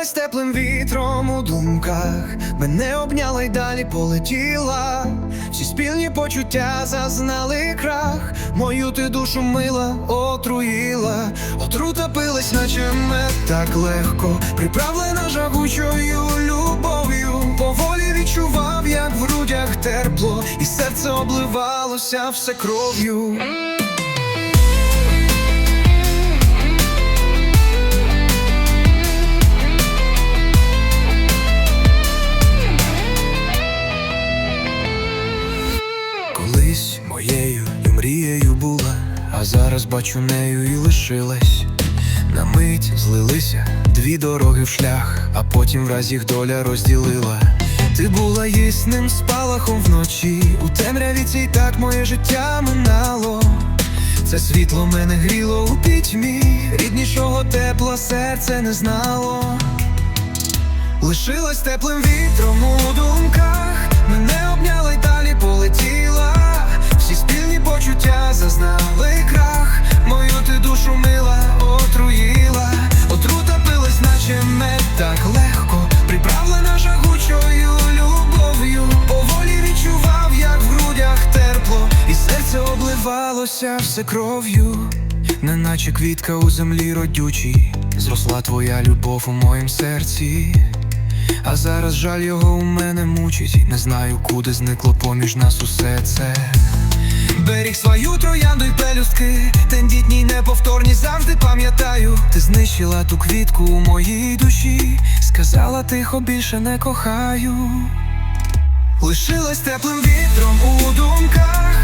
Лишилась теплим вітром у думках, мене обняла й далі полетіла. Всі спільні почуття зазнали крах, мою ти душу мила отруїла, отрута пилась, наче мед так легко, приправлена жагучою любов'ю. Поволі відчував, як в грудях тепло, і серце обливалося все кров'ю. А зараз бачу нею і лишилась. На мить злилися дві дороги в шлях, а потім враз їх доля розділила. Ти була ясним спалахом вночі, у темряві цій так моє життя минало. Це світло мене гріло у пітьмі, ріднішого тепла серце не знало. Лишилась теплим вітром так легко, приправлена жагучою любов'ю. Поволі відчував, як в грудях тепло, і серце обливалося все кров'ю. Неначе квітка у землі родючій, зросла твоя любов у моїм серці. А зараз жаль його у мене мучить, не знаю, куди зникло поміж нас усе це. Беріг свою троянду й пелюстки, тендітні й неповторні завжди пам'ятаю. Ти знищила ту квітку у моїй душі, сказала тихо, більше не кохаю. Лишилась теплим вітром у думках,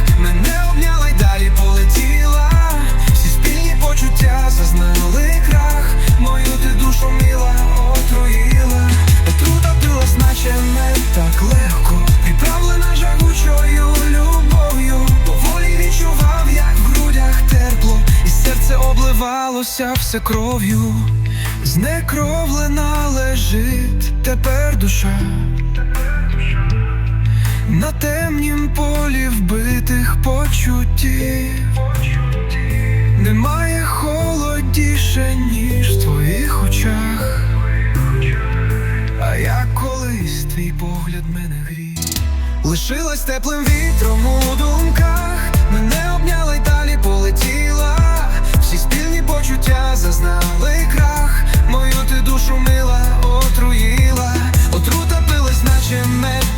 серце обливалося все кров'ю. Знекровлена лежить тепер душа. На темнім полі вбитих почуттів Немає холодніше, ніж в твоїх очах. А як колись твій погляд мене грів Лишилась теплим вітром у думках, мене обняла й далі полетіла.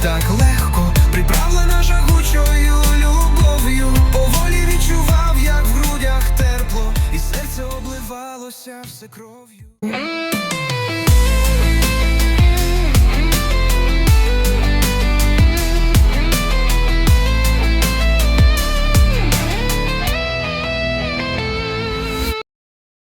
Так легко, приправлена жагучою любов'ю. Поволі відчував, як в грудях тепло, і серце обливалося все кров'ю.